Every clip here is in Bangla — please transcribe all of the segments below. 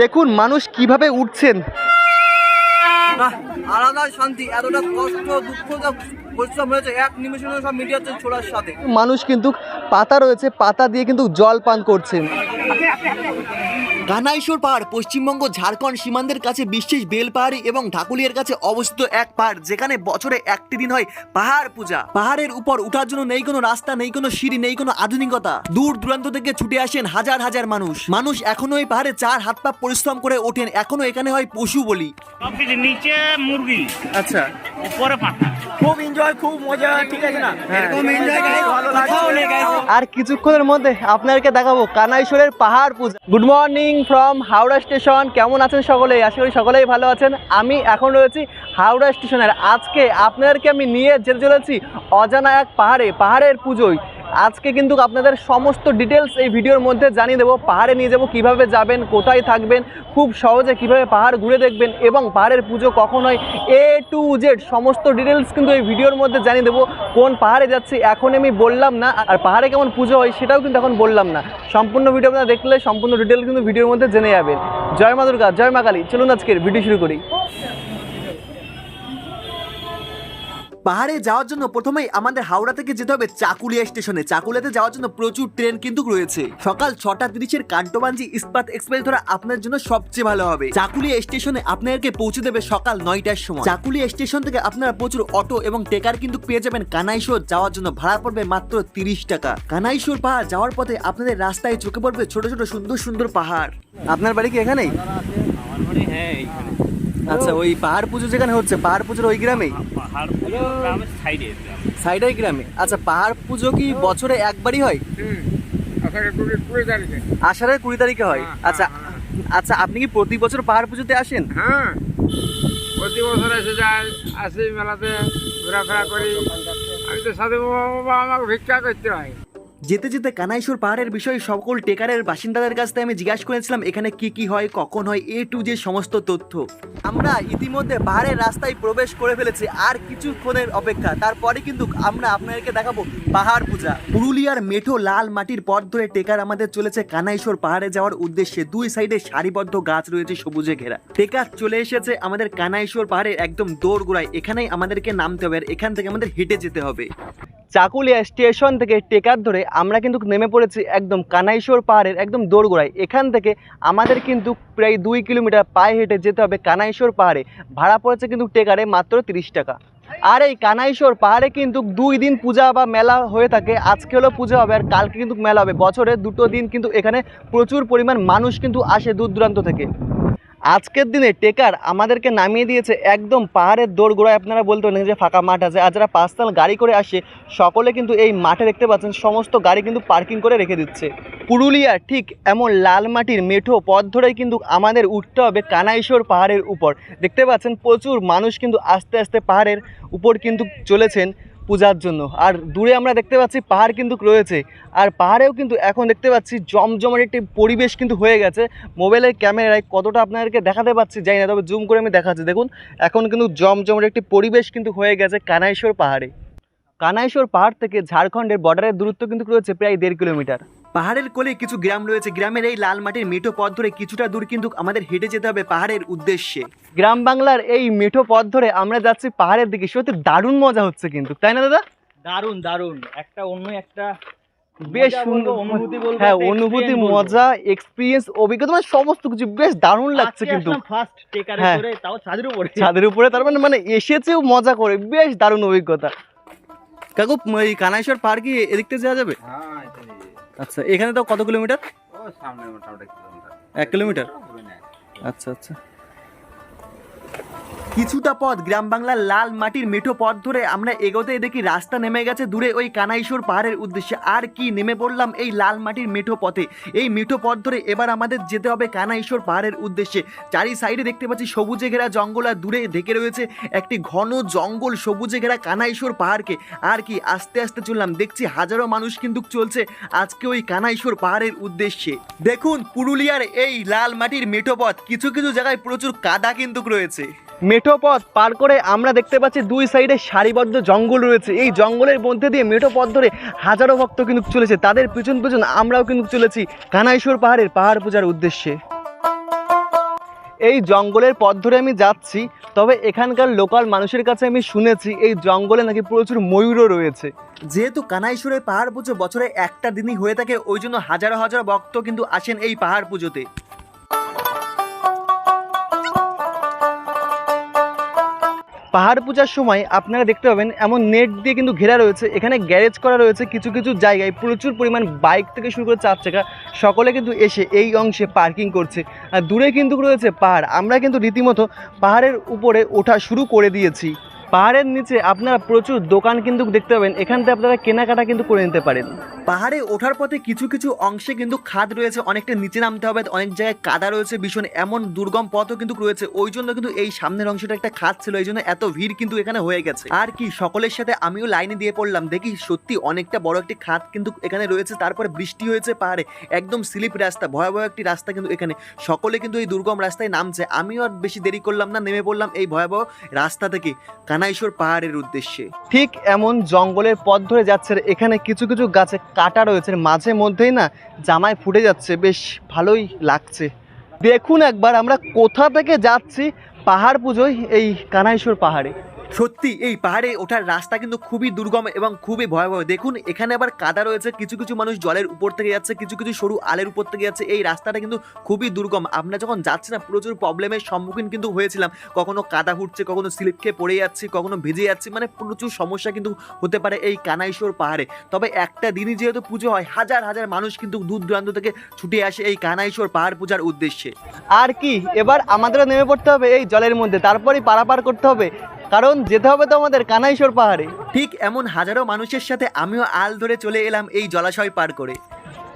দেখুন মানুষ কীভাবে উঠছেন। আলাদা শান্তি এতটা কষ্ট দুঃখ পরিশ্রম হয়েছে এক নিমিষে সব মিডিয়াতে ছোড়ার সাথে। মানুষ কিন্তু পাতা রয়েছে পাতা দিয়ে কিন্তু জল পান করছেন। কানাইশোর পাহাড় পশ্চিমবঙ্গ ঝাড়খণ্ড সীমান্তের কাছে বিশেষ বেলপাহাড়ি এবং ঢাকুলিয়ার কাছে অবস্থিত এক পাহাড় যেখানে বছরে একটি দিন হয় পাহাড় পূজা। পাহাড়ের উপর উঠার জন্য নেই কোনো রাস্তা নেই কোনো সিঁড়ি নেই কোনো আধুনিকতা। দূর দূরান্ত থেকে ছুটে আসেন হাজার হাজার মানুষ। মানুষ এখনও এই পাহাড়ে চার হাত পা পরিশ্রম করে ওঠেন এখনও এখানে হয় পশু বলি। নিচে মুরগি। আচ্ছা। উপরে পাঠা। খুব এনজয় খুব মজা ঠিক আছে না? এরকম এনজয় ভালো লাগছে। আর কিছুক্ষণের মধ্যে আপনাদেরকে দেখাবো কানাইশ্বরের পাহাড় পূজা। Good morning from Howrah station. কেমন আছেন সকলেই? আশা করি সকলেই ভালো আছেন। আমি এখন রয়েছি হাওড়া স্টেশনের। আজকে আপনাদেরকে আমি নিয়ে যেতে চলেছি অজানা এক পাহাড়ে, পাহাড়ের পুজোয়। আজকে কিন্তু আপনাদের সমস্ত ডিটেলস এই ভিডিওর মধ্যে জানিয়ে দেবো। পাহাড়ে নিয়ে যাব, কীভাবে যাবেন, কোথায় থাকবেন, খুব সহজে কীভাবে পাহাড় ঘুরে দেখবেন এবং পাহাড়ের পুজো কখন হয় এ টু জেড সমস্ত ডিটেলস কিন্তু এই ভিডিওর মধ্যে জানিয়ে দেবো। কোন পাহাড়ে যাচ্ছি, এখন আমি বললাম না, আর পাহাড়ে কেমন পুজো হয় সেটাও কিন্তু এখন বললাম না। সম্পূর্ণ ভিডিও আপনারা দেখলে সম্পূর্ণ ডিটেল কিন্তু ভিডিওর মধ্যে জেনে যাবেন। জয় মা দুর্গা, জয় মা কালী। চলুন আজকের ভিডিও শুরু করি। পাহাড়ে যাওয়ার জন্য প্রথমেই আমাদের হাওড়া থেকে যেতে হবে চাকুলিয়া স্টেশনে। চাকুলিয়াতে যাওয়ার জন্য প্রচুর ট্রেন কিন্তু রয়েছে। সকাল ছটা তিরিশের কান্টোবাঞ্জি ইস্পাত এক্সপ্রেস ধরা আপনার জন্য সবচেয়ে ভালো হবে। চাকুলিয়া স্টেশনে আপনাদেরকে পৌঁছে দেবে সকাল নয়টার সময়। চাকুলিয়া স্টেশন থেকে আপনারা প্রচুর অটো এবং টেকার কিন্তু পেয়ে যাবেন। কানাইশোর যাওয়ার জন্য ভাড়া পড়বে মাত্র তিরিশ টাকা। কানাইশোর পাহাড় যাওয়ার পথে আপনাদের রাস্তায় চোখে পড়বে ছোট ছোট সুন্দর সুন্দর পাহাড়। আপনার বাড়ি কি এখানেই? আমার বাড়ি হ্যাঁ আচ্ছা ওই পাহাড় পুজো যেখানে হচ্ছে পাহাড় পুজোর ওই গ্রামেই? পাহাড় পুরো গ্রামের সাইডে সাইডের গ্রামে। আচ্ছা পাহাড় পুজো কি বছরে একবারই হয়? আষাঢ়ের কুড়ি তারিখে। হয়? আচ্ছা আচ্ছা আপনি কি প্রতি বছর পাহাড় পুজোতে আসেন? হ্যাঁ প্রতি বছর এসে যায় আসি মেলাতে ঘোরাফেরা করি। আমি তো সাধু বাবা আমাকে ভিক্ষা করতে হয়। যেতে যেতে কানাইশোর পাহাড়ের বিষয়ে সকল টেকারের বাসিন্দাদের কাছ থেকে আমি জিজ্ঞাসা করেছিলাম, এখানে কি কি হয়, কখন হয় এ টু যে সমস্ত তথ্য। আমরা ইতিমধ্যে পাহাড়ের রাস্তায় প্রবেশ করে ফেলেছি আর কিছুক্ষণের অপেক্ষা। তারপরে কিন্তু আমরা আপনাদেরকে দেখাবো পাহাড় পূজা। পুরুলিয়ার মেঠো লাল মাটির পথ ধরে টেকার আমাদের চলেছে কানাইশোর পাহাড়ে যাওয়ার উদ্দেশ্যে। দুই সাইডে সারিবদ্ধ গাছ রয়েছে সবুজে ঘেরা। টেকার চলে এসেছে আমাদের কানাইশোর পাহাড়ের একদম দৌড় গোড়ায় এখানেই আমাদেরকে নামতে হবে আর এখান থেকে আমাদের হেঁটে যেতে হবে। চাকুলিয়া স্টেশন থেকে টেকার ধরে আমরা কিন্তু নেমে পড়েছি একদম কানাইশোর পাহাড়ের একদম দোরগোড়ায়। এখান থেকে আমাদের কিন্তু প্রায় দুই কিলোমিটার পায়ে হেঁটে যেতে হবে কানাইশোর পাহাড়ে। ভাড়া পড়েছে কিন্তু টেকারে মাত্র তিরিশ টাকা। আর এই কানাইশোর পাহাড়ে কিন্তু দুই দিন পূজা বা মেলা হয়ে থাকে। আজকে হলো পূজা হবে আর কালকে কিন্তু মেলা হবে। বছরে দুটো দিন কিন্তু এখানে প্রচুর পরিমাণ মানুষ কিন্তু আসে দূর দূরান্ত থেকে। আজকের দিনে টেকার আমাদেরকে নামিয়ে দিয়েছে একদম পাহাড়ের দোরগোড়ায়। আপনারা বলতে পারেন যে ফাঁকা মাঠ আছে। আর যারা পাঁচতাল গাড়ি করে আসে, সকলে কিন্তু এই মাঠে দেখতে পাচ্ছেন, সমস্ত গাড়ি কিন্তু পার্কিং করে রেখে দিচ্ছে। পুরুলিয়া ঠিক এমন লাল মাটির মেঠো পথ ধরেই কিন্তু আমাদের উঠতে হবে কানাইশোর পাহাড়ের উপর। দেখতে পাচ্ছেন প্রচুর মানুষ কিন্তু আস্তে আস্তে পাহাড়ের উপর কিন্তু চলেছেন। পূজার জন্য। আর দূরে আমরা দেখতে পাচ্ছি পাহাড় কিন্তু রয়েছে। আর পাহাড়েও কিন্তু এখন দেখতে পাচ্ছি জমজমের একটি পরিবেশ কিন্তু হয়ে গেছে। মোবাইলের ক্যামেরায় কতটা আপনাদেরকে দেখাতে পাচ্ছি যাই না, তবে জুম করে আমি দেখাচ্ছি। দেখুন, এখন কিন্তু জমজমের একটি পরিবেশ কিন্তু হয়ে গেছে কানাইশ্বর পাহাড়ে। কানাইশ্বর পাহাড় থেকে ঝাড়খণ্ডের বর্ডারের দূরত্ব কিন্তু রয়েছে প্রায় দেড় কিলোমিটার পাহাড়ের কোলে কিছু গ্রাম রয়েছে। গ্রামের এই লাল মাটির মেঠো পথ ধরে কিছুটা দূর কিন্তু আমাদের হেঁটে যেতে হবে পাহাড়ের উদ্দেশ্যে। গ্রাম বাংলার এই মিঠো পথ ধরে আমরা যাচ্ছি পাহাড়ের দিকে। সত্যি দারুণ মজা হচ্ছে কিন্তু তাই না দাদা? দারুণ দারুণ একটা অন্য একটা বেশ সুন্দর অনুভূতি বলব, হ্যাঁ অনুভূতি মজা এক্সপিরিয়েন্স অভিজ্ঞতা মানে সমস্ত কিছু বেশ দারুণ লাগছে কিন্তু। ফার্স্ট টেকারে হ্যাঁ। করে তাও ছাদের উপরে। ছাদের উপরে তার মানে মানে এসেছেও মজা করে বেশ দারুণ অভিজ্ঞতা। কাকু এই কানাইশ্বর পার্ক কি এদিক যাওয়া যাবে? হ্যাঁ। আচ্ছা এখানে তো কত কিলোমিটার? এক কিলোমিটার। আচ্ছা আচ্ছা। কিছুটা পথ গ্রাম বাংলার লাল মাটির মেঠো পথ ধরে আমরা এগোতে দেখি রাস্তা নেমে গেছে দূরে ওই কানাইশোর পাহাড়ের উদ্দেশ্যে। আর কি নেমে পড়লাম এই লাল মাটির মেঠো পথে? এই মেঠো পথ ধরে এবার আমাদের যেতে হবে কানাইশোর পাহাড়ের উদ্দেশ্যে। চারি সাইডে দেখতে পাচ্ছি সবুজে ঘেরা জঙ্গল, আর দূরে ঢেকে রয়েছে একটি ঘন জঙ্গল সবুজে ঘেরা কানাইশোর পাহাড়কে। আর কি, আস্তে আস্তে চললাম, দেখছি হাজারো মানুষ কিন্তু চলছে আজকে ওই কানাইশোর পাহাড়ের উদ্দেশ্যে। দেখুন, পুরুলিয়ার এই লাল মাটির মেঠো পথ, কিছু কিছু জায়গায় প্রচুর কাদা কিন্তু রয়েছে। মেঠো পথ পার করে আমরা দেখতে পাচ্ছি দুই সাইডে সারিবদ্ধ জঙ্গল রয়েছে। এই জঙ্গলের মধ্যে দিয়ে মেঠো পথ ধরে হাজারো ভক্ত কিন্তু চলেছে। তাদের পিছন পিছন আমরাও কিন্তু চলেছি কানাইশ্বর পাহাড়ের পাহাড় পূজার উদ্দেশ্যে। এই জঙ্গলের পথ ধরে আমি যাচ্ছি, তবে এখানকার লোকাল মানুষের কাছে আমি শুনেছি এই জঙ্গলে নাকি প্রচুর ময়ূরও রয়েছে। যেহেতু কানাইশ্বরের পাহাড় পুজো বছরে একটা দিনই হয়ে থাকে, ওই জন্য হাজারো হাজার ভক্ত কিন্তু আসেন এই পাহাড় পুজোতে। পাহাড় পূজার সময় আপনারা দেখতে পাবেন এমন নেট দিয়ে কিন্তু ঘেরা রয়েছে। এখানে গ্যারেজ করা রয়েছে কিছু কিছু জায়গায়। প্রচুর পরিমাণ বাইক থেকে শুরু করে চার চাকা সকলে কিন্তু এসে এই অংশে পার্কিং করছে। আর দূরে কিন্তু রয়েছে পাহাড়। আমরা কিন্তু রীতিমতো পাহাড়ের উপরে ওঠা শুরু করে দিয়েছি। পাহাড়ের নিচে আপনারা প্রচুর দোকান কিন্তু দেখতে পাবেন। এখান থেকে আপনারা কেনাকাটা কিন্তু করে নিতে পারেন। পাহাড়ে ওঠার পথে কিছু কিছু অংশে কিন্তু খাদ রয়েছে, অনেকটা নিচে নামতে হবে, অনেক জায়গায় কাদা রয়েছে, ভীষণ এমন দুর্গম পথও কিন্তু রয়েছে। ওই জন্য কিন্তু এই সামনের অংশটা একটা খাদ ছিল, এই জন্য এত ভিড় কিন্তু এখানে হয়ে গেছে। আর কি, সকলের সাথে আমিও লাইনে দিয়ে পড়লাম। দেখি সত্যি অনেকটা বড় একটি খাদ কিন্তু এখানে রয়েছে, তারপরে বৃষ্টি হয়েছে পাহাড়ে। একদম স্লিপ রাস্তা, ভয়াবহ একটি রাস্তা কিন্তু এখানে। সকলে কিন্তু এই দুর্গম রাস্তায় নামছে। আমিও আর বেশি দেরি করলাম না, নেমে পড়লাম এই ভয়াবহ রাস্তা থেকে। কানাইশ্বর পাহাড়ের উদ্দেশ্যে। ঠিক এমন জঙ্গলের পথ ধরে যাচ্ছে এখানে কিছু কিছু গাছে কাটা রয়েছে। মাঝে মধ্যেই না জামায় ফুটে যাচ্ছে, বেশ ভালোই লাগছে। দেখুন একবার আমরা কোথা থেকে যাচ্ছি পাহাড় পুজোয় এই কানাইশোর পাহাড়ে। সত্যি, এই পাহাড়ে ওঠার রাস্তা কিন্তু খুবই দুর্গম এবং খুবই ভয়াবহ। দেখুন, এখানে আবার কাদা রয়েছে, কিছু কিছু মানুষ জলের উপর থেকে যাচ্ছে, কিছু কিছু সরু আলের উপর থেকে যাচ্ছে। এই রাস্তাটা কিন্তু খুবই দুর্গম। আমরা যখন যাচ্ছি না, প্রচুর প্রবলেমের সম্মুখীন কিন্তু হয়েছিলাম। কখনো কাদা ফুটছে কখনো স্লিপ খেয়ে পড়ে যাচ্ছি, কখনো ভিজে যাচ্ছি মানে প্রচুর সমস্যা কিন্তু হতে পারে এই কানাইশ্বর পাহাড়ে। তবে একটা দিনই যেহেতু পুজো হয়, হাজার হাজার মানুষ কিন্তু দূর দূরান্ত থেকে ছুটে আসে এই কানাইশোর পাহাড় পূজার উদ্দেশ্যে। আর কি, এবার আমাদেরও নেমে পড়তে হবে এই জলের মধ্যে। তারপরেই পারাপার করতে হবে। কারণ যেতে হবে তো আমাদের কানাইশোর পাহাড়ে। ঠিক এমন হাজারো মানুষের সাথে আমিও আল ধরে চলে এলাম এই জলাশয় পার করে।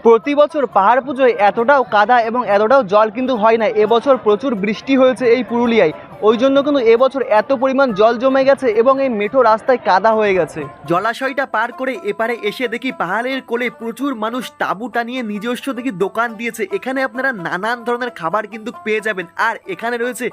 প্রতি বছর পাহাড় পুজোয় এতটাও কাদা এবং এতটাও জল কিন্তু হয় না। এবছর প্রচুর বৃষ্টি হয়েছে এই পুরুলিয়ায়। ওই জন্য কিন্তু এবছর এত পরিমাণ জল জমে গেছে এবং এই মেঠো রাস্তায় কাদা হয়ে গেছে। জলাশয়টা পার করে এপারে এসে দেখি পাহাড়ের কোলে প্রচুর মানুষ তাঁবু টানিয়ে নিজস্ব দেখি দোকান দিয়েছে। এখানে আপনারা নানান ধরনের খাবার কিন্তু পেয়ে যাবেন। আর এখানে রয়েছে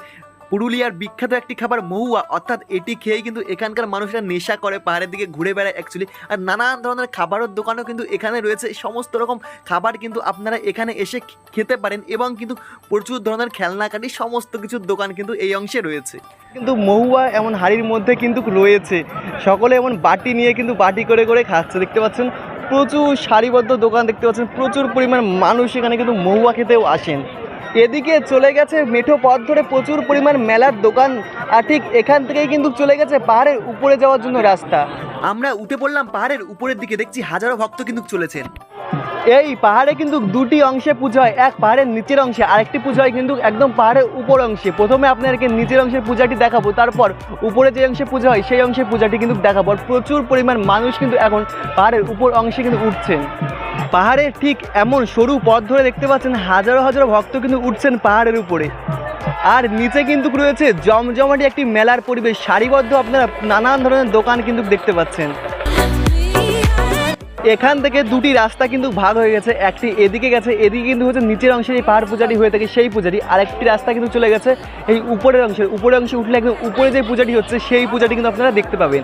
পুরুলিয়ার বিখ্যাত একটি খাবার মহুয়া, অর্থাৎ এটি খেয়ে কিন্তু এখানকার মানুষরা নেশা করে, পাহাড়ের দিকে ঘুরে বেড়ায় অ্যাকচুয়ালি আর নানান ধরনের খাবারের দোকানও কিন্তু এখানে রয়েছে। সমস্ত রকম খাবার কিন্তু আপনারা এখানে এসে খেতে পারেন এবং কিন্তু প্রচুর ধরনের খেলনাকাটি সমস্ত কিছুর দোকান কিন্তু এই অংশে রয়েছে। কিন্তু মহুয়া এমন হাড়ির মধ্যে কিন্তু রয়েছে। সকলে এমন বাটি নিয়ে কিন্তু বাটি করে করে খাচ্ছে, দেখতে পাচ্ছেন? প্রচুর সারিবদ্ধ দোকান দেখতে পাচ্ছেন। প্রচুর পরিমাণ মানুষ এখানে কিন্তু মহুয়া খেতেও আসেন। এদিকে চলে গেছে মেঠো পথ ধরে প্রচুর পরিমাণ মেলার দোকান, আর ঠিক এখান থেকেই কিন্তু চলে গেছে পাহাড়ের উপরে যাওয়ার জন্য রাস্তা। আমরা উঠে পড়লাম পাহাড়ের উপরের দিকে, দেখছি হাজারো ভক্ত কিন্তু চলেছেন। এই পাহাড়ে কিন্তু দুটি অংশে পুজো হয়। এক পাহাড়ের নিচের অংশে, আরেকটি পুজো হয় কিন্তু একদম পাহাড়ের উপর অংশে। প্রথমে আপনাদেরকে নিচের অংশের পূজাটি দেখাবো, তারপর উপরে যে অংশে পুজো হয়, সেই অংশের পূজাটি কিন্তু দেখাবো। আর প্রচুর পরিমাণ মানুষ কিন্তু এখন পাহাড়ের উপর অংশে কিন্তু উঠছেন। পাহাড়ের ঠিক এমন সরু পথ ধরে দেখতে পাচ্ছেন, হাজারো হাজারো ভক্ত কিন্তু উঠছেন পাহাড়ের উপরে। আর নিচে কিন্তু রয়েছে জমজমাটি একটি মেলার পরিবেশ, সারিবদ্ধ আপনারা নানান ধরনের দোকান কিন্তু দেখতে পাচ্ছেন। এখান থেকে দুটি রাস্তা কিন্তু ভাগ হয়ে গেছে। একটি এদিকে গেছে, এদিকে কিন্তু হচ্ছে নিচের অংশে এই পাহাড় পূজাটি হয়ে থাকে সেই পূজাটি আর একটি রাস্তা কিন্তু চলে গেছে এই উপরের অংশের উপরের অংশে উঠলে একদম উপরে যে পূজাটি হচ্ছে সেই পূজাটি কিন্তু আপনারা দেখতে পাবেন।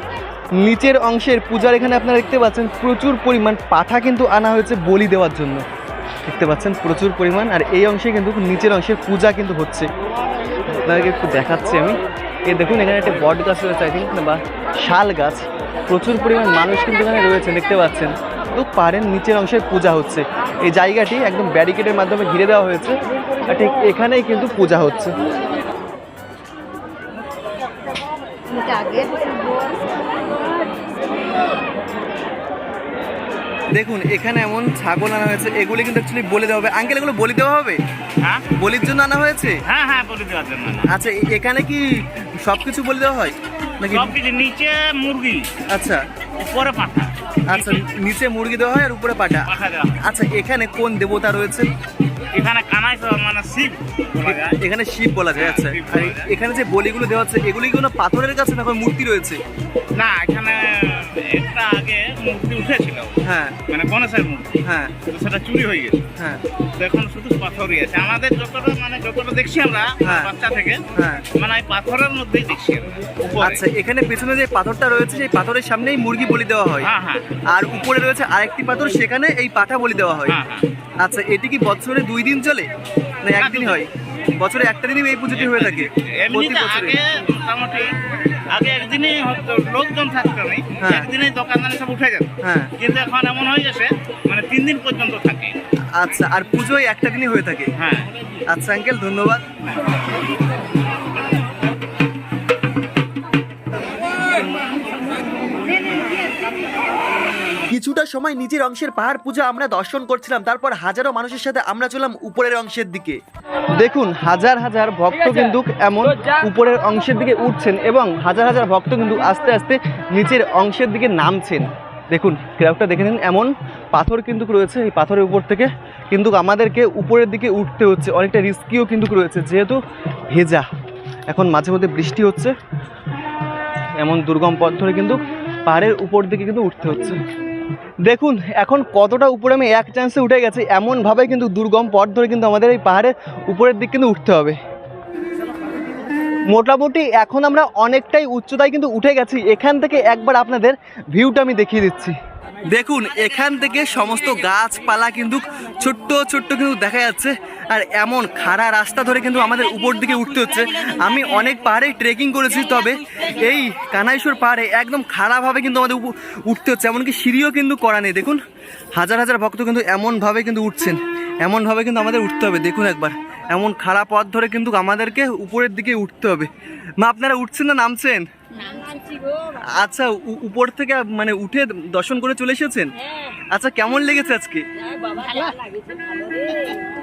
নিচের অংশের পূজার এখানে আপনারা দেখতে পাচ্ছেন প্রচুর পরিমাণ পাঠা কিন্তু আনা হয়েছে বলি দেওয়ার জন্য। দেখতে পাচ্ছেন প্রচুর পরিমাণ আর এই অংশে কিন্তু নিচের অংশের পূজা কিন্তু হচ্ছে। আপনাদেরকে একটু দেখাচ্ছি আমি। এই দেখুন, এখানে একটা বট গাছ রয়েছে আই থিঙ্ক বা শাল গাছ। প্রচুর পরিমাণ মানুষ কিন্তু এখানে রয়েছে, দেখতে পাচ্ছেন। তো পাড়ের নিচের অংশের পূজা হচ্ছে। এই জায়গাটি একদম ব্যারিকেডের মাধ্যমে ঘিরে দেওয়া হয়েছে। আর ঠিক এখানেই কিন্তু পূজা হচ্ছে। দেখুন এখানে এমন ছাগল আনা হয়েছে। এগুলি কিন্তু অ্যাকচুয়ালি বলে দেওয়া হবে। আঙ্কেল এগুলো বলি দেওয়া হবে? হ্যাঁ। বলির জন্য আনা হয়েছে? হ্যাঁ হ্যাঁ বলে দেওয়ার জন্য আচ্ছা এখানে কি সব কিছু বলে দেওয়া হয়? নাকি সব কিছু নিচে মুরগি আচ্ছা। উপরে পাঠা আচ্ছা নিচে মুরগি দেওয়া হয় আর উপরে পাটা। আচ্ছা এখানে কোন দেবতা রয়েছে এখানে কানাই মানে শিব বলা যায়। এখানে শিব বলা যায় আচ্ছা। এখানে যে বলিগুলো দেওয়া আছে এগুলি কোনো পাথরের কাছে না মূর্তি রয়েছে? না এখানে একটা আগে মূর্তি উঠেছিল। হ্যাঁ। মানে গণেশের মূর্তি। হ্যাঁ। সেটা চুরি হয়ে গেছে। হ্যাঁ। তো এখন শুধু পাথরই আছে। আমাদের যতটা মানে যতটা দেখছি আমরা হ্যাঁ। বাচ্চা থেকে হ্যাঁ। মানে এই পাথরের মধ্যেই দেখছি আমরা। আচ্ছা এখানে পেছনে যে পাথরটা রয়েছে সেই পাথরের সামনেই মুরগি বলি দেওয়া হয়। হ্যাঁ হ্যাঁ। আর উপরে রয়েছে আরেকটি পাথর সেখানে এই পাঠা বলি দেওয়া হ্যাঁ। আচ্ছা এটি কি বছরে দুই দিন চলে? না একদিন হয়? বছরে একটা দিনই এই পুজোটি হয়ে থাকে? প্রতি বছরে? মোটামুটি আগে একদিনই লোকজন থাকতো না হ্যাঁ। একদিনই দোকানদানি সব উঠে যেত হ্যাঁ। কিন্তু এখন এমন হয়ে গেছে মানে তিন দিন পর্যন্ত থাকে। আচ্ছা আর পুজোয় একটা দিনই হয়ে থাকে? হ্যাঁ। আচ্ছা আঙ্কেল ধন্যবাদ। কিছুটা সময় নিচের অংশের পাহাড় পূজা আমরা দর্শন করছিলাম তারপর হাজারো মানুষের সাথে আমরা চললাম উপরের অংশের দিকে। দেখুন হাজার হাজার ভক্ত কিন্তু এমন উপরের অংশের দিকে উঠছেন এবং হাজার হাজার ভক্ত কিন্তু আস্তে আস্তে নিচের অংশের দিকে নামছেন। দেখুন ক্রাউডটা দেখে নিন এমন পাথর কিন্তু রয়েছে এই পাথরের উপর থেকে। কিন্তু আমাদেরকে উপরের দিকে উঠতে হচ্ছে অনেকটা রিস্কিও কিন্তু রয়েছে যেহেতু ভেজা। এখন মাঝে মধ্যে বৃষ্টি হচ্ছে এমন দুর্গম পথ ধরে কিন্তু পাহাড়ের উপর দিকে কিন্তু উঠতে হচ্ছে। দেখুন, এখন কতটা উপরে আমি এক চান্সে উঠে গেছি, এমনভাবে কিন্তু দুর্গম পথ ধরে কিন্তু আমাদের এই পাহাড়ের উপরের দিক কিন্তু উঠতে হবে। মোটামুটি এখন আমরা অনেকটাই উচ্চতায় কিন্তু উঠে গেছি, এখান থেকে একবার আপনাদের ভিউটা আমি দেখিয়ে দিচ্ছি। দেখুন, এখান থেকে সমস্ত গাছপালা কিন্তু ছোট্ট ছোট্ট কিন্তু দেখা যাচ্ছে। আর এমন খাড়া রাস্তা ধরে কিন্তু আমাদের উপর দিকে উঠতে হচ্ছে। আমি অনেক পাহাড়ে ট্রেকিং করেছি, তবে এই কানাইশ্বর পাহাড়ে একদম খাড়াভাবে কিন্তু আমাদের উঠতে হচ্ছে। এমনকি সিঁড়িও কিন্তু করা নেই। দেখুন, হাজার হাজার ভক্ত কিন্তু এমনভাবে কিন্তু উঠছেন। এমনভাবে কিন্তু আমাদের উঠতে হবে। দেখুন একবার, এমন খারাপ পথ ধরে কিন্তু আমাদেরকে উপরের দিকে উঠতে হবে। মা, আপনারা উঠছেন না, নামছেন? আচ্ছা উপর থেকে মানে উঠে দর্শন করে চলে এসেছেন? আচ্ছা কেমন লেগেছে আজকে?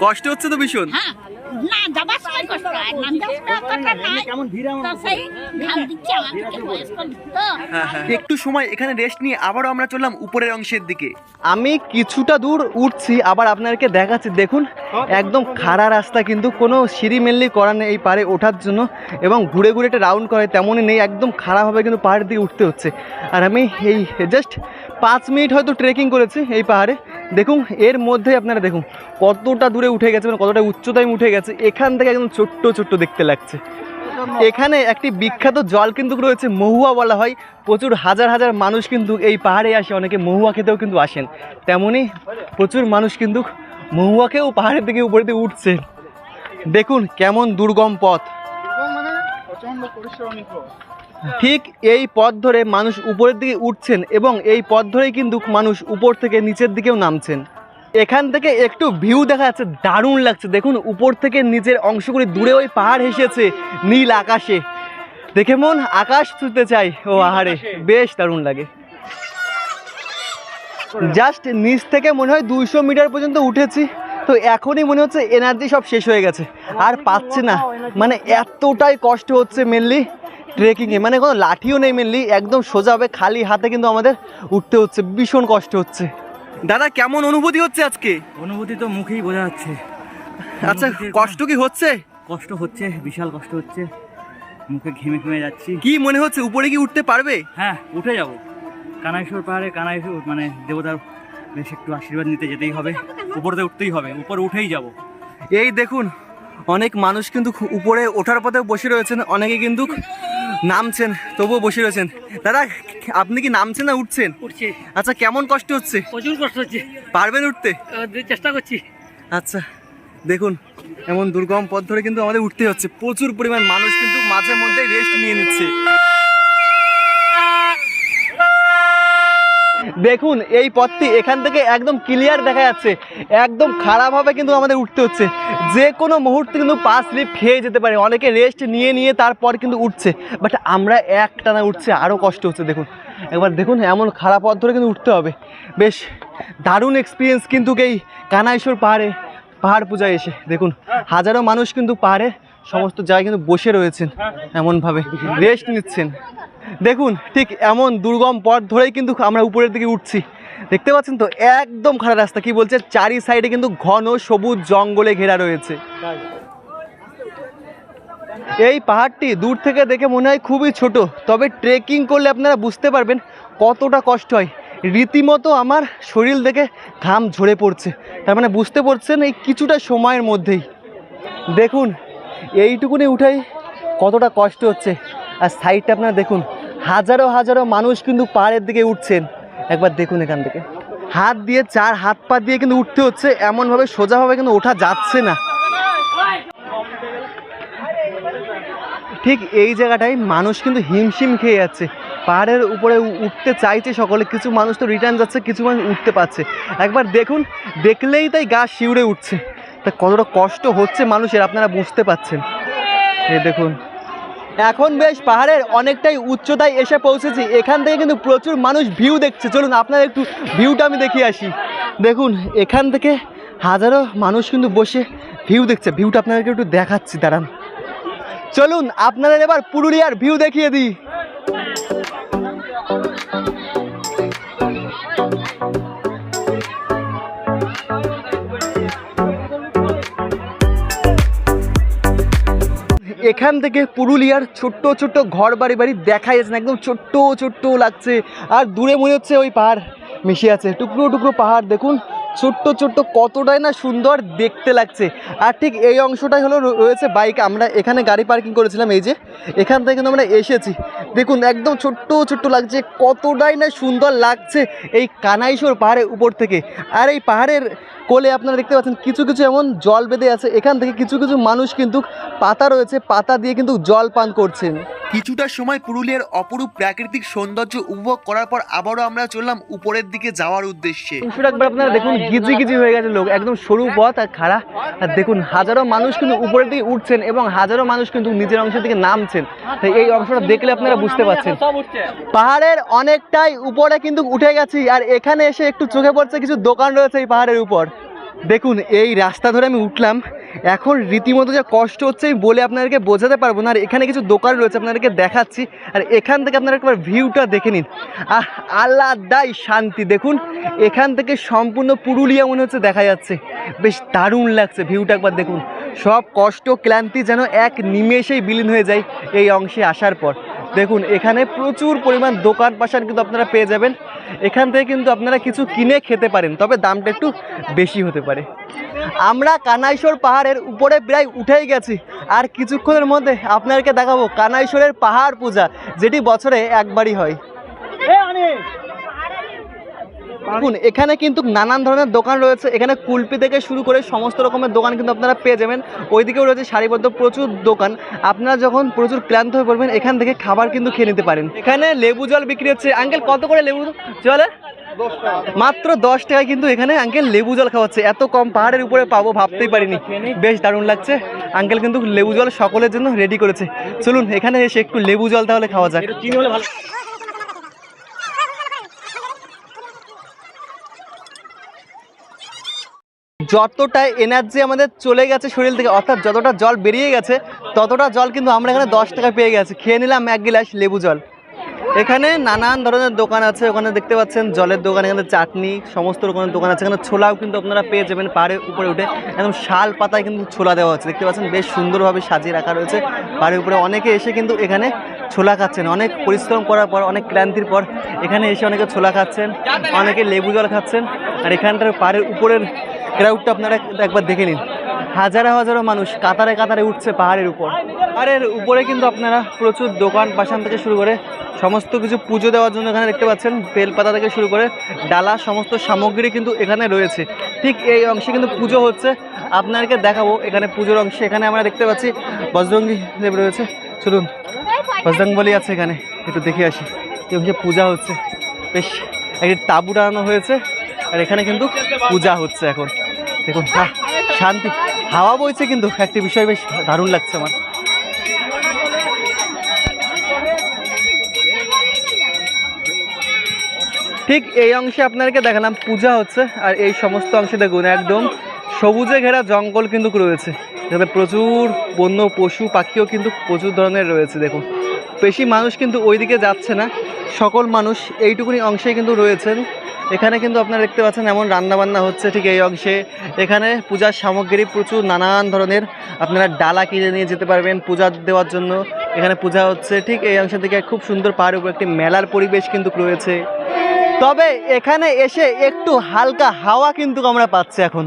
কষ্ট হচ্ছে তো ভীষণ? হ্যাঁ। না যাবার সময় কষ্ট হয় নাম যাওয়ার সময় নাই। কেমন তো সেই ঘাম দিচ্ছে বয়স্ক তো একটু সময় এখানে রেস্ট নিয়ে আবারও আমরা চললাম উপরের অংশের দিকে। আমি কিছুটা দূর উঠছি আবার আপনাদেরকে দেখাচ্ছি। দেখুন একদম খাড়া রাস্তা কিন্তু কোনো সিঁড়ি মেনলি করা নেই এই পাড়ে ওঠার জন্য এবং ঘুরে ঘুরে একটা রাউন্ড করে তেমনই নেই একদম খাড়াভাবে কিন্তু পাহাড়ের দিকে উঠতে হচ্ছে। আর আমি এই জাস্ট পাঁচ মিনিট হয়তো ট্রেকিং করেছি এই পাহাড়ে। দেখুন, এর মধ্যে আপনারা দেখুন, কতটা দূরে উঠে গেছে মানে কতটা উচ্চতায় উঠে গেছে। এখান থেকে একদম ছোট্ট ছোট্ট দেখতে লাগছে। এখানে একটি বিখ্যাত জল কিন্তু রয়েছে, মহুয়া বলা হয়। প্রচুর হাজার হাজার মানুষ কিন্তু এই পাহাড়ে আসে, অনেকে মহুয়া খেতেও কিন্তু আসেন। তেমনই প্রচুর মানুষ কিন্তু মহুয়াকেও পাহাড়ের দিকে উপরে দিয়ে উঠছে। দেখুন, কেমন দুর্গম পথ। ঠিক এই পথ ধরে মানুষ উপরের দিকে উঠছেন এবং এই পথ ধরেই কিন্তু মানুষ উপর থেকে নিচের দিকেও নামছেন। এখান থেকে একটু ভিউ দেখা যাচ্ছে দারুণ লাগছে। দেখুন উপর থেকে নিচের অংশগুলি দূরে ওই পাহাড় হেসেছে নীল আকাশে। দেখে মন আকাশ ছুঁতে চাই ও আহারে বেশ দারুণ লাগে। জাস্ট নিচ থেকে মনে হয় দুইশো মিটার পর্যন্ত উঠেছি। তো এখনই মনে হচ্ছে এনার্জি সব শেষ হয়ে গেছে। আর পাচ্ছে না। মানে এতটাই কষ্ট হচ্ছে মেনলি ট্রেকিংয়ে মানে কোনো লাঠিও নেই মেনলি একদম সোজাভাবে খালি হাতে কিন্তু আমাদের উঠতে হচ্ছে ভীষণ কষ্ট হচ্ছে। দাদা কেমন অনুভূতি হচ্ছে আজকে? অনুভূতি তো মুখেই বোঝা যাচ্ছে। আচ্ছা কষ্ট কি হচ্ছে? কষ্ট হচ্ছে বিশাল কষ্ট হচ্ছে। মুখে ঘেমে ঘেমে যাচ্ছি। কি মনে হচ্ছে উপরে কি উঠতে পারবে? হ্যাঁ উঠে যাব। কানাইশ্বর পাহাড়ে কানাইশ্বর মানে দেবতার বেশ একটু আশীর্বাদ নিতে যেতেই হবে। উপরে উঠতেই হবে উপরে উঠেই যাব। এই দেখুন অনেক মানুষ কিন্তু উপরে ওঠার পথে বসে রয়েছেন অনেকে কিন্তু নামছেন তবুও বসে রয়েছেন। দাদা আপনি কি নামছেন না উঠছেন? উঠছি। আচ্ছা কেমন কষ্ট হচ্ছে? প্রচুর কষ্ট হচ্ছে। পারবেন উঠতে? চেষ্টা করছি। আচ্ছা দেখুন এমন দুর্গম পথ ধরে কিন্তু আমাদের উঠতে হচ্ছে। প্রচুর পরিমাণ মানুষ কিন্তু মাঝে মধ্যে রেস্ট নিয়ে নিচ্ছে। দেখুন, এই পথটি এখান থেকে একদম ক্লিয়ার দেখা যাচ্ছে। একদম খারাপভাবে কিন্তু আমাদের উঠতে হচ্ছে। যে কোনো মুহূর্তে কিন্তু পা স্লিপ খেয়ে যেতে পারে। অনেকে রেস্ট নিয়ে নিয়ে তারপর কিন্তু উঠছে। বাট আমরা এক টানা উঠছে আরও কষ্ট হচ্ছে, দেখুন। একবার দেখুন, এমন খারাপ পথ ধরে কিন্তু উঠতে হবে। বেশ দারুণ এক্সপিরিয়েন্স কিন্তু এই কানাইশোর পাহাড়ে, পাহাড় পূজায় এসে। দেখুন, হাজারো মানুষ কিন্তু পাহাড়ে সমস্ত জায়গায় কিন্তু বসে রয়েছেন এমনভাবে রেস্ট নিচ্ছেন। দেখুন, ঠিক এমন দুর্গম পথ ধরেই কিন্তু আমরা উপরের দিকে উঠছি। দেখতে পাচ্ছেন তো? একদম খারাপ রাস্তা। কি বলছে? চারি সাইডে কিন্তু ঘন সবুজ জঙ্গলে ঘেরা রয়েছে। এই পাহাড়টি দূর থেকে দেখে মনে হয় খুবই ছোট। তবে ট্রেকিং করলে আপনারা বুঝতে পারবেন কতটা কষ্ট হয়। রীতিমতো আমার শরীর দেখে ঘাম ঝরে পড়ছে। তার মানে বুঝতে পারছেন এই কিছুটা সময়ের মধ্যেই। দেখুন এইটুকুনি উঠাই কতটা কষ্ট হচ্ছে। আর সাইডটা আপনারা দেখুন, হাজারো হাজারো মানুষ কিন্তু পাহাড়ের দিকে উঠছেন। একবার দেখুন এখান থেকে। হাত দিয়ে চার হাত পা দিয়ে কিন্তু উঠতে হচ্ছে, এমনভাবে সোজাভাবে কিন্তু ওঠা যাচ্ছে না। ঠিক এই জায়গাটায় মানুষ কিন্তু হিমশিম খেয়ে যাচ্ছে। পাহাড়ের উপরে উঠতে চাইছে সকলে, কিছু মানুষ তো রিটার্ন যাচ্ছে, কিছু মানুষ উঠতে পারছে। একবার দেখুন, দেখলেই তাই গা শিউরে উঠছে। তা কতটা কষ্ট হচ্ছে মানুষের, আপনারা বুঝতে পাচ্ছেন। এ দেখুন। এখন বেশ পাহাড়ের অনেকটাই উচ্চতায় এসে পৌঁছেছি। এখান থেকে কিন্তু প্রচুর মানুষ ভিউ দেখছে। চলুন আপনারা একটু ভিউটা আমি দেখিয়ে আসি। দেখুন, এখান থেকে হাজারো মানুষ কিন্তু বসে ভিউ দেখছে। ভিউটা আপনাদেরকে একটু দেখাচ্ছি, দাঁড়ান। চলুন, আপনাদের এবার পুরুলিয়ার ভিউ দেখিয়ে দিই। এখান থেকে পুরুলিয়ার ছোট্ট ছোট্ট ঘর বাড়ি বাড়ি দেখা যাচ্ছে না, একদম ছোট্ট ছোট্ট লাগছে। আর দূরে মনে হচ্ছে ওই পাহাড় মিশে আছে। টুকরো টুকরো পাহাড়, দেখুন ছোট্ট ছোট্ট কতটাই না সুন্দর দেখতে লাগছে। আর ঠিক এই অংশটাই হলো রয়েছে বাইক। আমরা এখানে গাড়ি পার্কিং করেছিলাম এই যে, এখান থেকে কিন্তু আমরা এসেছি। দেখুন একদম ছোট্ট ছোট্ট লাগছে, কতটাই না সুন্দর লাগছে এই কানাইশোর পাহাড়ের উপর থেকে। আর এই পাহাড়ের কোলে আপনারা দেখতে পাচ্ছেন কিছু কিছু এমন জল বেঁধে আছে। এখান থেকে কিছু কিছু মানুষ কিন্তু পাতা রয়েছে পাতা দিয়ে কিন্তু জল পান করছেন। কিছুটা সময় পুরুলিয়ার অপরূপ প্রাকৃতিক সৌন্দর্য উপভোগ করার পর আবারও আমরা চললাম উপরের দিকে যাওয়ার উদ্দেশ্যে। একবার আপনারা দেখুন গিজি গিজি হয়ে গেছে লোক একদম সরু পথ আর খাড়া। আর দেখুন হাজারো মানুষ কিন্তু উপরের দিকে উঠছেন এবং হাজারো মানুষ কিন্তু নিজের অংশ থেকে নামছেন। তাই এই অংশটা দেখলে আপনারা বুঝতে পারছেন। পাহাড়ের অনেকটাই উপরে কিন্তু উঠে গেছি আর এখানে এসে একটু চোখে পড়ছে কিছু দোকান রয়েছে এই পাহাড়ের উপর। দেখুন, এই রাস্তা ধরে আমি উঠলাম। এখন রীতিমতো যা কষ্ট হচ্ছে আমি বলে আপনাদেরকে বোঝাতে পারব না। আর এখানে কিছু দোকান রয়েছে, আপনাদেরকে দেখাচ্ছি। আর এখান থেকে আপনারা একবার ভিউটা দেখে নিন। আহ, আলাদাই শান্তি। দেখুন, এখান থেকে সম্পূর্ণ পুরুলিয়া মনে হচ্ছে দেখা যাচ্ছে। বেশ দারুণ লাগছে ভিউটা একবার দেখুন। সব কষ্ট, ক্লান্তি যেন এক নিমেষেই বিলীন হয়ে যায় এই অংশে আসার পর। দেখুন, এখানে প্রচুর পরিমাণ দোকান পাশান কিন্তু আপনারা পেয়ে যাবেন। এখান থেকে কিন্তু আপনারা কিছু কিনে খেতে পারেন, তবে দামটা একটু বেশি হতে পারে। আমরা কানাইশ্বর পাহাড়ের উপরে প্রায় উঠেই গেছি। আর কিছুক্ষণের মধ্যে আপনাদেরকে দেখাবো কানাইশোরের পাহাড় পূজা, যেটি বছরে একবারই হয়। দেখুন, এখানে কিন্তু নানান ধরনের দোকান রয়েছে। এখানে কুলপি থেকে শুরু করে সমস্ত রকমের দোকান কিন্তু আপনারা পেয়ে যাবেন। ওইদিকেও রয়েছে সারিবদ্ধ প্রচুর দোকান। আপনারা যখন প্রচুর ক্লান্ত হয়ে পড়বেন, এখান থেকে খাবার কিন্তু খেয়ে নিতে পারেন। এখানে লেবু জল বিক্রি হচ্ছে। আঙ্কেল, কত করে লেবু জলে? মাত্র দশ টাকায় কিন্তু এখানে আঙ্কেল লেবু জল খাওয়াচ্ছে। এত কম পাহাড়ের উপরে পাবো, ভাবতেই পারিনি। বেশ দারুণ লাগছে। আঙ্কেল কিন্তু লেবু জল সকলের জন্য রেডি করেছে। চলুন, এখানে এসে একটু লেবু জল তাহলে খাওয়া যাক। যতটা এনার্জি আমাদের চলে গেছে শরীর থেকে, অর্থাৎ যতটা জল বেরিয়ে গেছে, ততটা জল কিন্তু আমরা এখানে দশ টাকা পেয়ে গেছি। খেয়ে নিলাম এক গিলাস লেবু জল। এখানে নানান ধরনের দোকান আছে, ওখানে দেখতে পাচ্ছেন জলের দোকান, এখানে চাটনি, সমস্ত রকমের দোকান আছে। এখানে ছোলাও কিন্তু আপনারা পেয়ে যাবেন পাহাড়ের উপরে উঠে। একদম শাল পাতায় কিন্তু ছোলা দেওয়া হচ্ছে। দেখতে পাচ্ছেন বেশ সুন্দরভাবে সাজিয়ে রাখা রয়েছে পাহাড়ের উপরে। অনেকে এসে কিন্তু এখানে ছোলা খাচ্ছেন। অনেক পরিশ্রম করার পর, অনেক ক্লান্তির পর এখানে এসে অনেকে ছোলা খাচ্ছেন, অনেকে লেবু জল খাচ্ছেন। আর এখানটার পাহাড়ের উপরের ক্রাউডটা আপনারা একবার দেখে নিন। হাজারো হাজারো মানুষ কাতারে কাতারে উঠছে পাহাড়ের উপর। পাহাড়ের উপরে কিন্তু আপনারা প্রচুর দোকান পাশান থেকে শুরু করে সমস্ত কিছু পুজো দেওয়ার জন্য এখানে দেখতে পাচ্ছেন, বেলপাতা থেকে শুরু করে ডালা, সমস্ত সামগ্রী কিন্তু এখানে রয়েছে। ঠিক এই অংশে কিন্তু পুজো হচ্ছে। আপনাদেরকে দেখাবো এখানে পুজোর অংশে। এখানে আমরা দেখতে পাচ্ছি বজরঙ্গি দেব রয়েছে। চলুন বজরং বলি আছে এখানে। একটু দেখে আসি। এই অংশে পূজা হচ্ছে। বেশ, একটি তাঁবু টানানো হয়েছে। আর এখানে কিন্তু পূজা হচ্ছে এখন। দেখুন শান্তি। হাওয়া বইছে কিন্তু, একটি বিষয় বেশ দারুণ লাগছে আমার। ঠিক এই অংশে আপনাদেরকে দেখালাম, পূজা হচ্ছে, আর এই সমস্ত অংশে দেখুন, একদম সবুজে ঘেরা জঙ্গল কিন্তু রয়েছে। যাতে প্রচুর বন্য, পশু, পাখিও কিন্তু প্রচুর ধরনের রয়েছে, দেখুন। বেশি মানুষ কিন্তু ওইদিকে যাচ্ছে না। সকল মানুষ এইটুকুনি অংশে কিন্তু রয়েছেন। এখানে কিন্তু আপনারা দেখতে পাচ্ছেন এমন রান্নাবান্না হচ্ছে ঠিক এই অংশে। এখানে পূজার সামগ্রী প্রচুর নানান ধরনের আপনারা ডালা কিনে নিয়ে যেতে পারবেন পূজা দেওয়ার জন্য। এখানে পূজা হচ্ছে ঠিক এই অংশ থেকে খুব সুন্দর পাহাড়ের উপর একটি মেলার পরিবেশ কিন্তু রয়েছে। তবে এখানে এসে একটু হালকা হাওয়া কিন্তু আমরা পাচ্ছি এখন।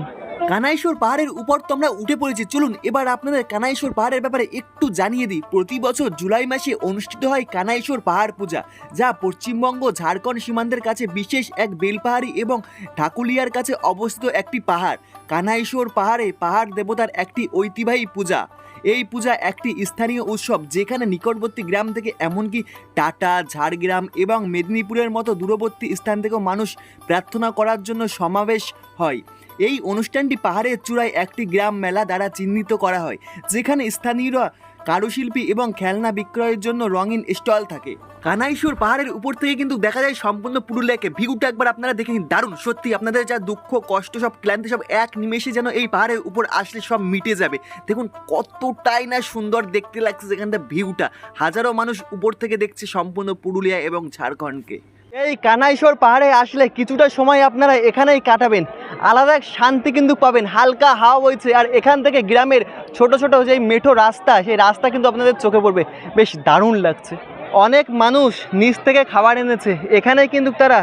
কানাইশোর পাহাড়ের উপর তো আমরা উঠে পড়েছি। চলুন, এবার আপনাদের কানাইশোর পাহাড়ের ব্যাপারে একটু জানিয়ে দিই। প্রতি বছর জুলাই মাসে অনুষ্ঠিত হয় কানাইশোর পাহাড় পূজা, যা পশ্চিমবঙ্গ, ঝাড়খণ্ড সীমান্তের কাছে বিশেষ এক বেলপাহাড়ি এবং ঢাকুলিয়ার কাছে অবস্থিত একটি পাহাড়। কানাইশোর পাহাড়ে পাহাড় দেবতার একটি ঐতিহ্যবাহী পূজা। এই পূজা একটি স্থানীয় উৎসব যেখানে নিকটবর্তী গ্রাম থেকে এমনকি টাটা, ঝাড়গ্রাম এবং মেদিনীপুরের মতো দূরবর্তী স্থান থেকেও মানুষ প্রার্থনা করার জন্য সমাবেশ হয়। এই অনুষ্ঠানটি পাহাড়ের চূড়ায় একটি গ্রাম মেলা দ্বারা চিহ্নিত করা হয়, যেখানে স্থানীয়রা কারুশিল্পী এবং খেলনা বিক্রয়ের জন্য রঙিন স্টল থাকে। কানাইশুর পাহাড়ের উপর থেকে কিন্তু দেখা যায় সম্পূর্ণ পুরুলিয়াকে। ভিউটা একবার আপনারা দেখে নিন, দারুণ। সত্যি, আপনাদের যা দুঃখ, কষ্ট, সব ক্লান্তি, সব এক নিমেষে যেন এই পাহাড়ের উপর আসলে সব মিটে যাবে। দেখুন কতটাই না সুন্দর দেখতে লাগছে যেখানটা ভিউটা। হাজারো মানুষ উপর থেকে দেখছে সম্পূর্ণ পুরুলিয়া এবং ঝাড়খণ্ডকে। এই কানাইশোর পাহাড়ে আসলে কিছুটা সময় আপনারা এখানেই কাটাবেন। আলাদা এক শান্তি কিন্তু পাবেন, হালকা হাওয়া বইছে, আর এখান থেকে গ্রামের ছোট ছোট যে মেঠো রাস্তা, সেই রাস্তা কিন্তু আপনাদের চোখে পড়বে। বেশ দারুণ লাগছে। অনেক মানুষ নিচ থেকে খাবার এনেছে এখানেই কিন্তু তারা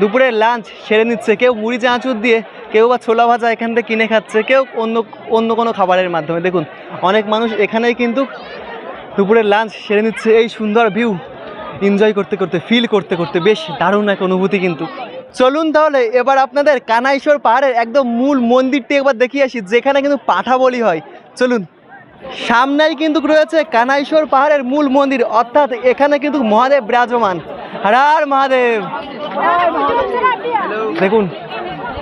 দুপুরের লাঞ্চ সেরে নিচ্ছে। কেউ মুড়ি চাঁচুর দিয়ে, কেউ বা ছোলা ভাজা এখান থেকে কিনে খাচ্ছে, কেউ অন্য অন্য কোনো খাবারের মাধ্যমে। দেখুন, অনেক মানুষ এখানেই কিন্তু দুপুরের লাঞ্চ সেরে নিচ্ছে, এই সুন্দর ভিউ এনজয় করতে করতে ফিল করতে করতে বেশ দারুণ এক অনুভূতি কিন্তু। চলুন তাহলে এবার আপনাদের কানাইশ্বর পাহাড়ের একদম মূল মন্দিরটি একবার দেখিয়ে আসি, যেখানে কিন্তু পাঠা বলি হয়। চলুন, সামনেই কিন্তু রয়েছে কানাইশ্বর পাহাড়ের মূল মন্দির, অর্থাৎ এখানে কিন্তু মহাদেব বিরাজমান। হর মহাদেব। দেখুন,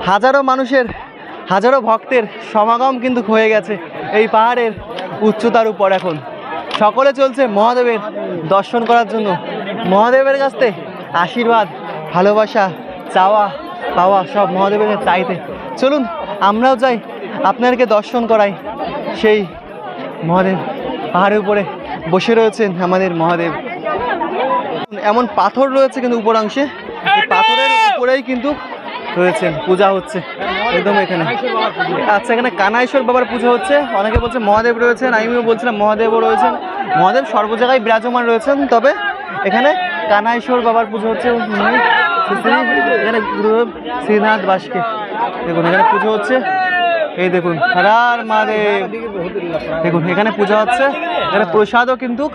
হাজারো মানুষের, হাজারো ভক্তের সমাগম কিন্তু হয়ে গেছে এই পাহাড়ের উচ্চতার উপর এখন। সকলে চলছে মহাদেবের দর্শন করার জন্য। মহাদেবের কাছ আশীর্বাদ, ভালোবাসা, চাওয়া, পাওয়া সব মহাদেবের চাইতে। চলুন, আমরাও যাই আপনাদেরকে দর্শন করাই। সেই মহাদেব পাহাড়ের উপরে বসে রয়েছেন আমাদের মহাদেব। এমন পাথর রয়েছে কিন্তু উপরাংশে পাথরের উপরেই কিন্তু রয়েছেন, পূজা হচ্ছে। একদম এখানে। আচ্ছা এখানে কানাইশ্বর বাবার পুজো হচ্ছে। অনেকে বলছে মহাদেব রয়েছেন, আমিও বলছিলাম মহাদেবও রয়েছেন। মহাদেব সর্ব জায়গায় বিরাজমান রয়েছেন, তবে এখানে কানাইশ্বর বাবার পুজো হচ্ছে শ্রী- এখানে গুরুদেব শ্রীনাথ বাসকে দেখুন, এখানে পুজো হচ্ছে। এই দেখুন, হরার মহাদেব। দেখুন, এখানে পূজা হচ্ছে। এখানে প্রসাদও কিন্তু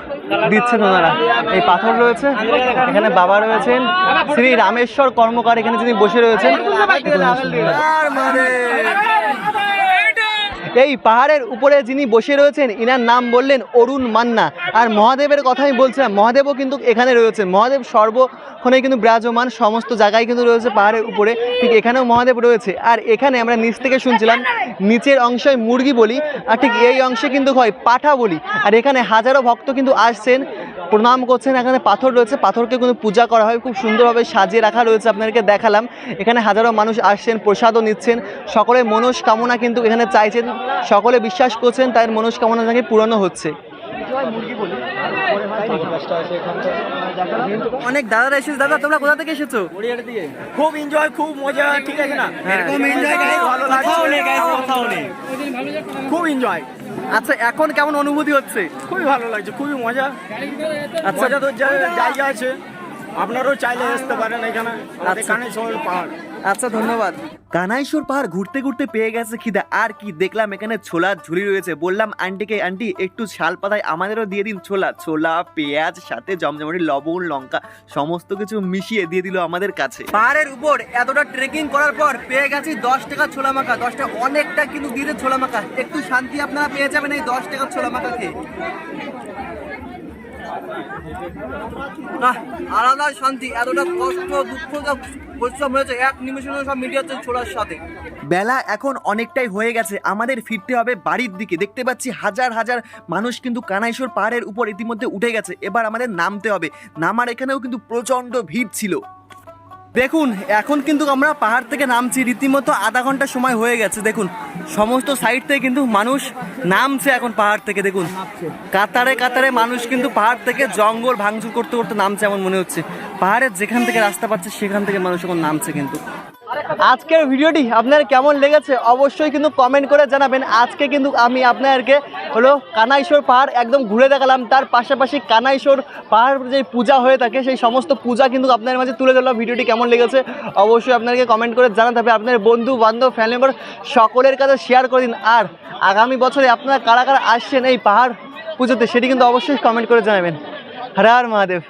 দিচ্ছেন ওনারা এই পাথর রয়েছে এখানে বাবা রয়েছেন শ্রী রামেশ্বর কর্মকার এখানে যিনি বসে রয়েছেন এই পাহাড়ের উপরে যিনি বসে রয়েছেন, ইনার নাম বললেন অরুণ মান্না। আর মহাদেবের কথাই বলছিলাম, মহাদেবও কিন্তু এখানে রয়েছে। মহাদেব সর্বক্ষণে কিন্তু বিরাজমান, সমস্ত জায়গায় কিন্তু রয়েছে পাহাড়ের উপরে। ঠিক এখানেও মহাদেব রয়েছে। আর এখানে আমরা নিচ থেকে শুনছিলাম, নিচের অংশে মুরগি বলি, আর ঠিক এই অংশে কিন্তু হয় পাঠা বলি। আর এখানে হাজারো ভক্ত কিন্তু আসছেন। প্রণাম করছেন। এখানে পাথর রয়েছে। পাথরকে কোনো পূজা করা হয়। খুব সুন্দরভাবে সাজিয়ে রাখা রয়েছে আপনাদেরকে দেখালাম। এখানে হাজারো মানুষ আসছেন, প্রসাদও নিচ্ছেন। সকলের মনস্কামনা কিন্তু এখানে চাইছেন। সকলে বিশ্বাস করছেন, তাদের মনস্কামনা নাকি পূরণও হচ্ছে। অনেক দাদারা এসেছে। দাদা তোমরা কোথা থেকে এসেছ? খুব এনজয় খুব মজা ঠিক আছে না? এরকম এনজয় ভালো লাগছে। খুব এনজয় আচ্ছা এখন কেমন অনুভূতি হচ্ছে? খুবই ভালো লাগছে খুবই মজা। আচ্ছা। তো জায়গা আছে। আপনারাও চাইলে আসতে পারেন এখানে। আচ্ছা। পাহাড়। আচ্ছা ধন্যবাদ। কানাইশ্বর পাহাড় ঘুরতে ঘুরতে পেয়ে গেছে খিদা। আর কি দেখলাম এখানে ছোলার ঝুলি রয়েছে। বললাম আন্টিকে আন্টি একটু শাল পাতায় আমাদেরও দিয়ে দিন ছোলা। ছোলা পেঁয়াজ সাথে জমজমাটি লবণ লঙ্কা সমস্ত কিছু মিশিয়ে দিয়ে দিল আমাদের কাছে। পাহাড়ের উপর এতটা ট্রেকিং করার পর পেয়ে গেছি দশ টাকা ছোলা মাখা। দশ টাকা অনেকটা কিন্তু দেয় ছোলা মাখা। একটু শান্তি আপনারা পেয়ে যাবেন এই দশ টাকা ছোলা মাখা খেয়ে। আলাদা শান্তি, এতটা কষ্ট, দুঃখ পরিশ্রম হয়েছে, এক নিমিষে সব মিডিয়াতে ছোড়ার সাথে। বেলা এখন অনেকটাই হয়ে গেছে, আমাদের ফিরতে হবে বাড়ির দিকে। দেখতে পাচ্ছি হাজার হাজার মানুষ কিন্তু কানাইশোর পাহাড়ের উপর ইতিমধ্যে উঠে গেছে, এবার আমাদের নামতে হবে। নামার এখানেও কিন্তু প্রচণ্ড ভিড় ছিল। দেখুন, এখন কিন্তু আমরা পাহাড় থেকে নামছি, রীতিমতো আধা ঘণ্টা সময় হয়ে গেছে, দেখুন। সমস্ত সাইড থেকে কিন্তু মানুষ নামছে এখন পাহাড় থেকে, দেখুন। কাতারে কাতারে মানুষ কিন্তু পাহাড় থেকে জঙ্গল ভাঙচুর করতে করতে নামছে, এমন মনে হচ্ছে। পাহাড়ের যেখান থেকে রাস্তা পাচ্ছে, সেখান থেকে মানুষ এখন নামছে কিন্তু। আজকের ভিডিওটি আপনার কেমন লেগেছে অবশ্যই কিন্তু কমেন্ট করে জানাবেন। আজকে কিন্তু আমি আপনাদেরকে হলো কানাইশ্বর পাহাড় একদম ঘুরে দেখালাম। তার পাশাপাশি কানাইশ্বর পাহাড় যে পূজা হয়ে থাকে, সেই সমস্ত পূজা কিন্তু আপনাদের মাঝে তুলে ধরলাম। ভিডিওটি কেমন লেগেছে অবশ্যই আপনাদেরকে কমেন্ট করে জানাতে হবে। আপনার বন্ধু বান্ধব ফ্যামিলি মেম্বার সকলের কাছে শেয়ার করে দিন। আর আগামী বছরে আপনারা কারা কারা আসছেন এই পাহাড় পুজোতে, সেটি কিন্তু অবশ্যই কমেন্ট করে জানাবেন। হর হর মহাদেব।